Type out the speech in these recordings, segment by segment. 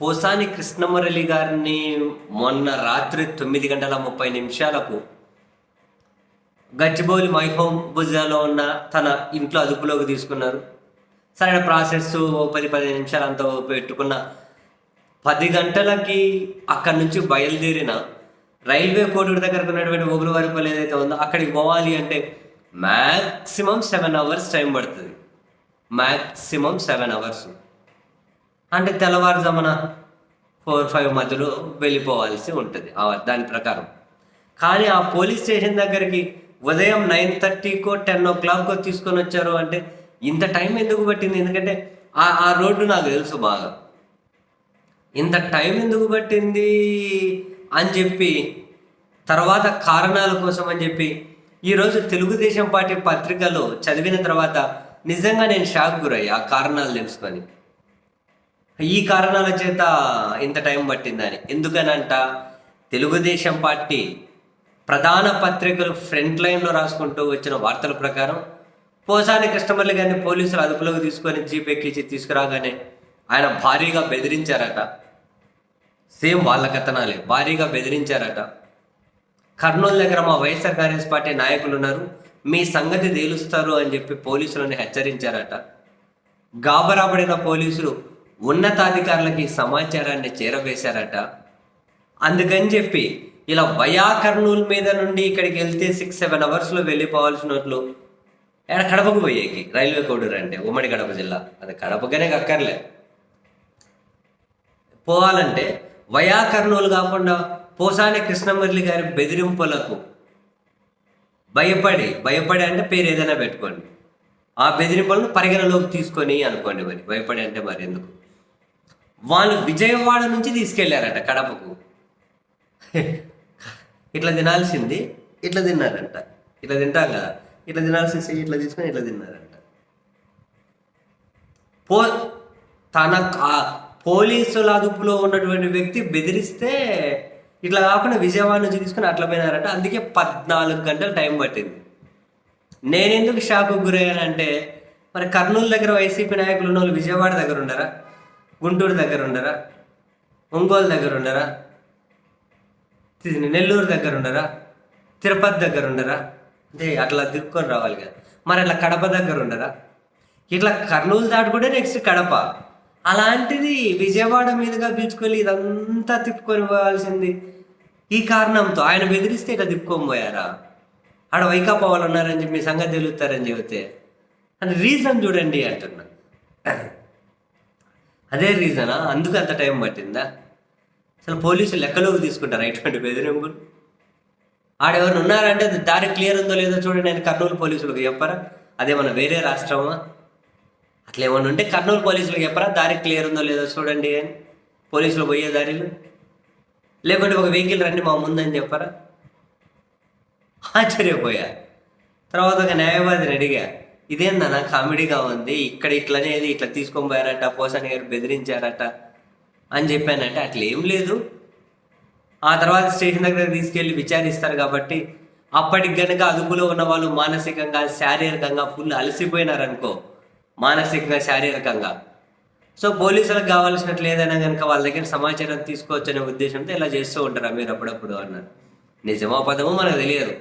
పోసాని కృష్ణమురళి గారిని మొన్న రాత్రి తొమ్మిది గంటల ముప్పై నిమిషాలకు గచ్చిబౌలి మైహోమ్ భుజాలో ఉన్న తన ఇంట్లో అదుపులోకి తీసుకున్నారు. సరైన ప్రాసెస్ ఓ పది పదిహేను నిమిషాలు అంత పెట్టుకున్న పది గంటలకి అక్కడి నుంచి బయలుదేరిన రైల్వే కోడూరు దగ్గరకు ఉన్నటువంటి ఓగులవారిపల్లి ఏదైతే ఉందో అక్కడికి పోవాలి అంటే మ్యాక్సిమం సెవెన్ అవర్స్ టైం పడుతుంది. Maximum seven hours. అంటే తెల్లవారుజామున ఫోర్ ఫైవ్ మధ్యలో వెళ్ళిపోవాల్సి ఉంటుంది దాని ప్రకారం. కానీ ఆ పోలీస్ స్టేషన్ దగ్గరికి ఉదయం నైన్ థర్టీకో టెన్ ఓ క్లాక్కో తీసుకొని వచ్చారు అంటే ఇంత టైం ఎందుకు పట్టింది? ఎందుకంటే ఆ ఆ రోడ్డు నాకు తెలుసు బాగా. ఇంత టైం ఎందుకు పట్టింది అని చెప్పి తర్వాత కారణాల కోసం అని చెప్పి ఈరోజు తెలుగుదేశం పార్టీ పత్రికలో చదివిన తర్వాత నిజంగా నేను షాక్ గురయ్యా ఆ కారణాలు తెలుసుకొని. ఈ కారణాల చేత ఇంత టైం పట్టిందని. ఎందుకనంట తెలుగుదేశం పార్టీ ప్రధాన పత్రికలు ఫ్రంట్ లైన్లో రాసుకుంటూ వచ్చిన వార్తల ప్రకారం పోసాని కస్టమర్లు కానీ పోలీసులు అదుపులోకి తీసుకొని జీపెక్కించి తీసుకురాగానే ఆయన భారీగా బెదిరించారట. సేమ్ వాళ్ళ కథనాలే భారీగా బెదిరించారట. కర్నూలు దగ్గర మా వైఎస్ఆర్ కాంగ్రెస్ పార్టీ నాయకులు ఉన్నారు మీ సంగతి తేలుస్తారు అని చెప్పి పోలీసులను హెచ్చరించారట. గాబరాపడిన పోలీసులు ఉన్నతాధికారులకి సమాచారాన్ని చేరవేశారట. అందుకని చెప్పి ఇలా వయా కర్నూలు మీద నుండి ఇక్కడికి వెళ్తే సిక్స్ సెవెన్ అవర్స్లో వెళ్ళిపోవాల్సినట్లు ఎక్కడ కడపకు పోయేకి? రైల్వే కోడూరు అంటే ఉమ్మడి కడప జిల్లా. అది కడపగానే అక్కర్లే. పోవాలంటే వయా కర్నూలు కాకుండా పోసాని కృష్ణమురళి గారి బెదిరింపులకు భయపడి భయపడి అంటే పేరు ఏదైనా పెట్టుకోండి. ఆ బెదిరింపులను పరిగణలోకి తీసుకొని అనుకోండి మరి. భయపడి అంటే మరి ఎందుకు? వాళ్ళు విజయవాడ నుంచి తీసుకెళ్ళారట కడపకు. ఇట్లా తినాల్సింది ఇట్లా తిన్నారంట. ఇట్లా తింటాం కదా ఇట్లా తినాల్సింది ఇట్లా తీసుకొని ఇట్లా తిన్నారంట. పో తన పోలీసుల అదుపులో ఉన్నటువంటి వ్యక్తి బెదిరిస్తే ఇట్లా కాకుండా విజయవాడ నుంచి తీసుకుని అట్లా పోయినారంట. అందుకే పద్నాలుగు గంటలు టైం పట్టింది. నేనెందుకు షాకు గురయ్యానంటే మరి కర్నూలు దగ్గర వైసీపీ నాయకులు ఉన్న వాళ్ళు విజయవాడ దగ్గర ఉండరా గుంటూరు దగ్గర ఉండరా? ఒంగోలు దగ్గర ఉండరా? నెల్లూరు దగ్గర ఉండరా? తిరుపతి దగ్గర ఉండరా? అంటే అట్లా దిక్కుకొని రావాలి కదా. మరి అట్లా కడప దగ్గర ఉండరా? ఇట్లా కర్నూలు దాటుకుంటే నెక్స్ట్ కడప. అలాంటిది విజయవాడ మీదుగా పిలుచుకొని ఇదంతా తిప్పుకొని పోవాల్సింది. ఈ కారణంతో ఆయన బెదిరిస్తే ఇట్లా తిప్పుకొని పోయారా? ఆడ వైకాపా వాళ్ళు ఉన్నారని చెప్పి మీ సంగతి తెలుస్తారని చెబితే. అని రీజన్ చూడండి అంటున్నా. అదే రీజనా అందుకు అంత టైం పట్టిందా? అసలు పోలీసులు లెక్కలోకి తీసుకుంటారా ఇటువంటి బెదిరింపులు? ఆడెవరు ఉన్నారంటే దారి క్లియర్ ఉందో లేదో చూడండి నేను కర్నూలు పోలీసులకు చెప్పరా? అదేమన్నా వేరే రాష్ట్రమా? అట్లా ఏమన్నా ఉంటే కర్నూలు పోలీసులకు చెప్పరా? దారి క్లియర్ ఉందో లేదో చూడండి అని? పోలీసులు పోయే దారిలో? లేకుంటే ఒక వెహికల్ రండి మా ముందని చెప్పరా? ఆశ్చర్యపోయా. తర్వాత ఒక న్యాయవాదిని అడిగా. ఇదేందన్నా కామెడీగా ఉంది. ఇక్కడ ఇట్లనేది ఇట్లా తీసుకొని పోయారట పోసాని గారు బెదిరించారట అని చెప్పానంటే అట్లా ఏం లేదు. ఆ తర్వాత స్టేషన్ దగ్గర తీసుకెళ్ళి విచారిస్తారు కాబట్టి అప్పటికి గనుక అదుపులో ఉన్న వాళ్ళు మానసికంగా శారీరకంగా ఫుల్ అలసిపోయినారనుకో మానసికంగా శారీరకంగా. సో పోలీసులకు కావాల్సినట్లు ఏదైనా కనుక వాళ్ళ దగ్గర సమాచారం తీసుకోవచ్చు అనే ఉద్దేశంతో ఇలా చేస్తూ ఉంటారా మీరు అప్పుడప్పుడు అన్నారు. నిజమో పదమో మనకు తెలియదు.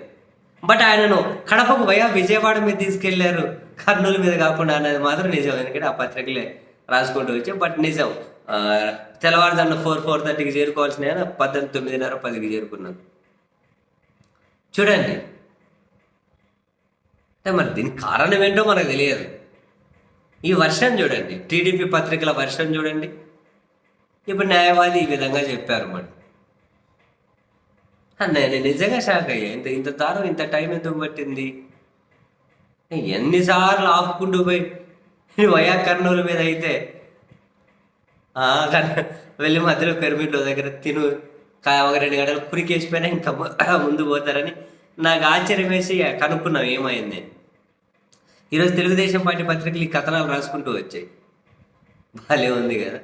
బట్ ఆయనను కడపకు పోయా విజయవాడ మీద తీసుకెళ్ళారు. కర్నూలు మీద కాకుండా అన్నది మాత్రం నిజం. ఎందుకంటే ఆ పత్రికలే రాసుకుంటూ వచ్చి బట్ నిజం. తెల్లవారుజామున ఫోర్ ఫోర్ థర్టీకి చేరుకోవాల్సిన ఆయన పద్దెనిమిది తొమ్మిదిన్నర పదికి చేరుకున్నాను చూడండి. అంటే మరి దీనికి కారణం ఏంటో మనకు తెలియదు. ఈ వర్షం చూడండి. టీడీపీ పత్రికల వర్షం చూడండి. ఇప్పుడు న్యాయవాది ఈ విధంగా చెప్పారు మరి. నేను నిజంగా షాక్ అయ్యా. ఇంత ఇంత దారం ఇంత టైం ఎందుకు పట్టింది? ఎన్నిసార్లు ఆపుకుంటూ పోయి వయా కర్నూలు మీద అయితే వెళ్ళి మధ్యలో పిరమిడ్ల దగ్గర తిను ఒక రెండు గంటలు కురికేసిపోయినా ఇంకా ముందు పోతారని నాకు ఆశ్చర్యం వేసి కనుక్కున్నాం ఏమైంది. ఈరోజు తెలుగుదేశం పార్టీ పత్రికలు ఈ కథనాలు రాసుకుంటూ వచ్చాయి. భలే ఉంది కదా.